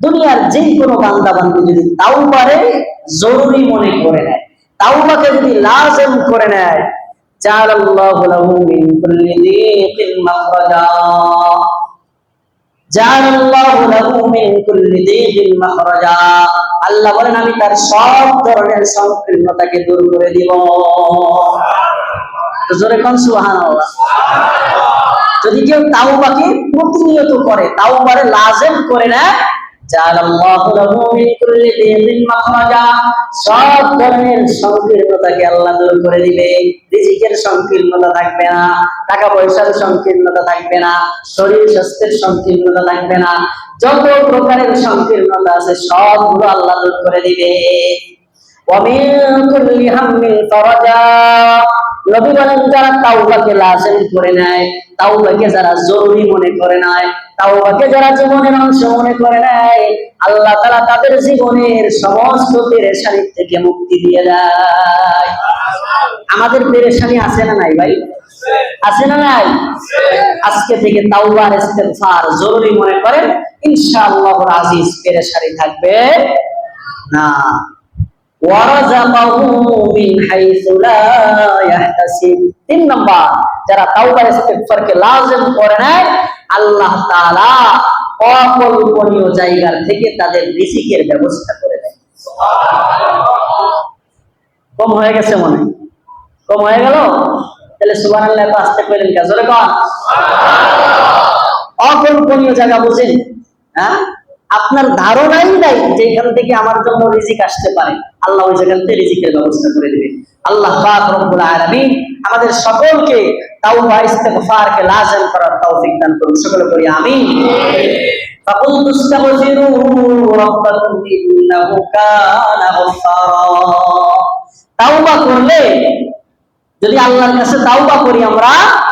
দুনিয়ার যে কোনো বান্দা বান্দি যদি তাওবারে জরুরি মনে করে নেয়, তাওবাকে যদি লাজম করে নেয় লাহু মিন কুল্লি মাখরাজা। লাহু মিন কুল্লি মাখরাজা। আল্লাহ বলেন, আমি তার সব ধরনের সংকীর্ণতাকে দূর করে দিব। তো জোরে কোন সুবহানাল্লাহ। যদি কেউ তাওবাকে প্রতিনিয়ত করে, তাওবারে লাজেম করে না করে না টাকা পয়সার সংকীর্ণতা থাকবে না, শরীর স্বাস্থ্যের সংকীর্ণতা থাকবে না, যত প্রকারের সংকীর্ণতা আছে সবগুলো আল্লাহ দূর করে দিবে। নবী বলেন, যারা তাওবাকে লাজেম করে নেয়, তাওবাকে যারা জরুরি মনে করে নেয়, তাওবাকে যারা জীবনের অংশ মনে করে নেয়, আল্লাহ তাআলা তাদের জীবনের সমস্ত পেরেশানি থেকে মুক্তি দিয়ে দেয়। আমাদের পেরেশানি আছে না নাই ভাই? আছে না নাই? আজকে থেকে তাওবার, ইস্তেগফার জরুরি মনে করেন ইনশাআল্লাহর আজিজ পেরেশানি থাকবে না। তিন নাম্বার, যারা তাওবা ইস্তিগফারকে লাজিম করে নেয়, আল্লাহ তাআলা অকল্পনীয় জায়গার থেকে তাদের রিজিকের ব্যবস্থা করে দেয়। কম হয়ে গেছে মনে? কম হয়ে গেল? তাহলে সুবহানাল্লাহ, এত আসতে পেলেন কে? জোরে কন। অকল্পনীয় জায়গা বুঝেন হ্যাঁ? আপনার ধারণাই নাই যে এখান থেকে আমার জন্য রিজিক আসতে পারে আল্লাহ ওই জায়গা থেকে রিজিকের ব্যবস্থা করে দিবে আল্লাহ পাক রব্বুল আলামিন আমাদের সকলকে তাওবা ইস্তিগফারকে লাজিম করার তৌফিক দান করুন সকলে করি আমিন فقلت استغفروا ربكم إنه كان غفارا তাওবা করলে যদি আল্লাহর কাছে তাওবা করি আমরা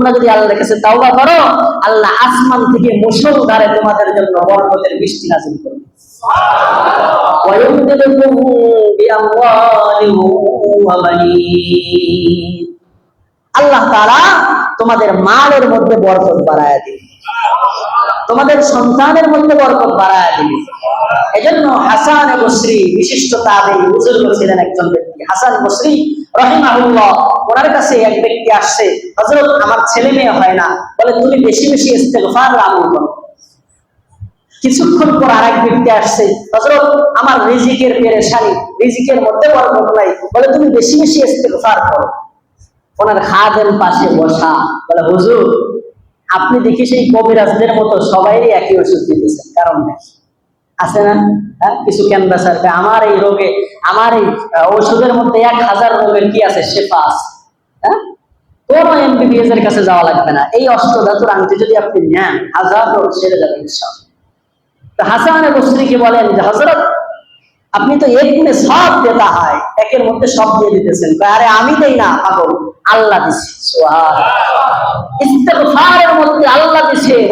তোমরা যদি আল্লাহর কাছে তাওবা করো, আল্লাহ আসমান থেকে মুসলধারে তোমাদের জন্য বরকতের বৃষ্টি নাযিল করবে। আল্লাহ তারা তোমাদের মালের মধ্যে বরকত বাড়ায় দিবে। তোমাদের সন্তানের মধ্যে বরকত বাড়ায় দিবে। এজন্য হাসান বসরি, বিশিষ্ট তাদের বুজুর্গ ছিলেন একজন ব্যক্তি। হাসান বসরি রহিমাহুল্লাহ, ওনার কাছে এক ব্যক্তি আসছে, হযরত, আমার কিছুক্ষণ পর আরেক ব্যক্তি আসছে, হযরত, আমার রিজিকের পেরেশানি, রিজিকের মধ্যে বরকত নাই, বলে তুমি বেশি বেশি ইস্তেগফার করো। ওনার খাদেম পাশে বসা, বলে, হুজুর, আপনি দেখি সেই কবিরাজদের মতো সবাই একই ওষুধ দিতেছেন, কারণ আছে না? হ্যাঁ? কিছু ক্যানভাসার আমার এই রোগে আমার এই ওষুধের মধ্যে এক হাজার রোগের কি আছে? শেফা আছে। হ্যাঁ? কোনো এমবিবিএস এর কাছে যাওয়া লাগবে না। এই অষ্টধাতুর আংটি যদি আপনি নেন, হাজার রোগ সেরে যাবে ইনশাআল্লাহ। তো হাসান বসরিকে বলেন যে হজরত আপনি তো এক মে সব দেতা হয়, একের মধ্যে সব দিয়ে দিতেছেন। আরে আমি দেই না, পাগল। আল্লাহ দিছে। সুবহানাল্লাহ। মধ্যে আল্লাহ দিছে।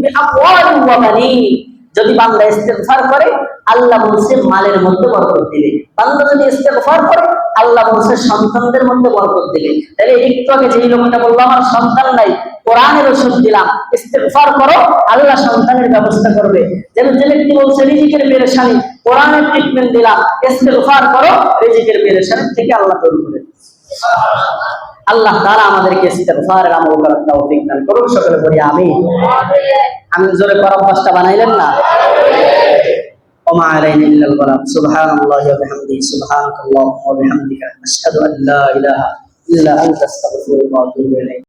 বিআমওয়ালিন ওয়া বানিন। যদি বান্দা ইস্তেগফার করে, আল্লাহ বলছে মালের মধ্যে বরকত দিবে বান্দা যদি ইস্তেগফার করে, আল্লাহ বলছে সন্তানদের মধ্যে বরকত দিবে তাহলে একটু আগে যেই লোকটা বলল আমার সন্তান নাই, কোরআনের ওষুধ দিলাম, ইস্তেগফার করো, আল্লাহ সন্তানের ব্যবস্থা করবে। যেন যে ব্যক্তি বলছে, রিজিকের পেরেশানি, কোরআনের ট্রিটমেন্ট দিলাম, ইস্তেগফার করো, রিজিকের পেরেশানি থেকে আল্লাহ দূর করে। আল্লাহ তাআলা আমাদেরকে ইস্তেগফারের আমল করার তৌফিক দান করুন সকলে বলি আমিন। আমি জোরে করার অভ্যাসটা বানাইলেন না وما علينا إلا البلاغ سبحان الله وبحمده سبحانك اللهم وبحمدك أشهد أن لا إله إلا أنت أستغفرك وأتوب إليك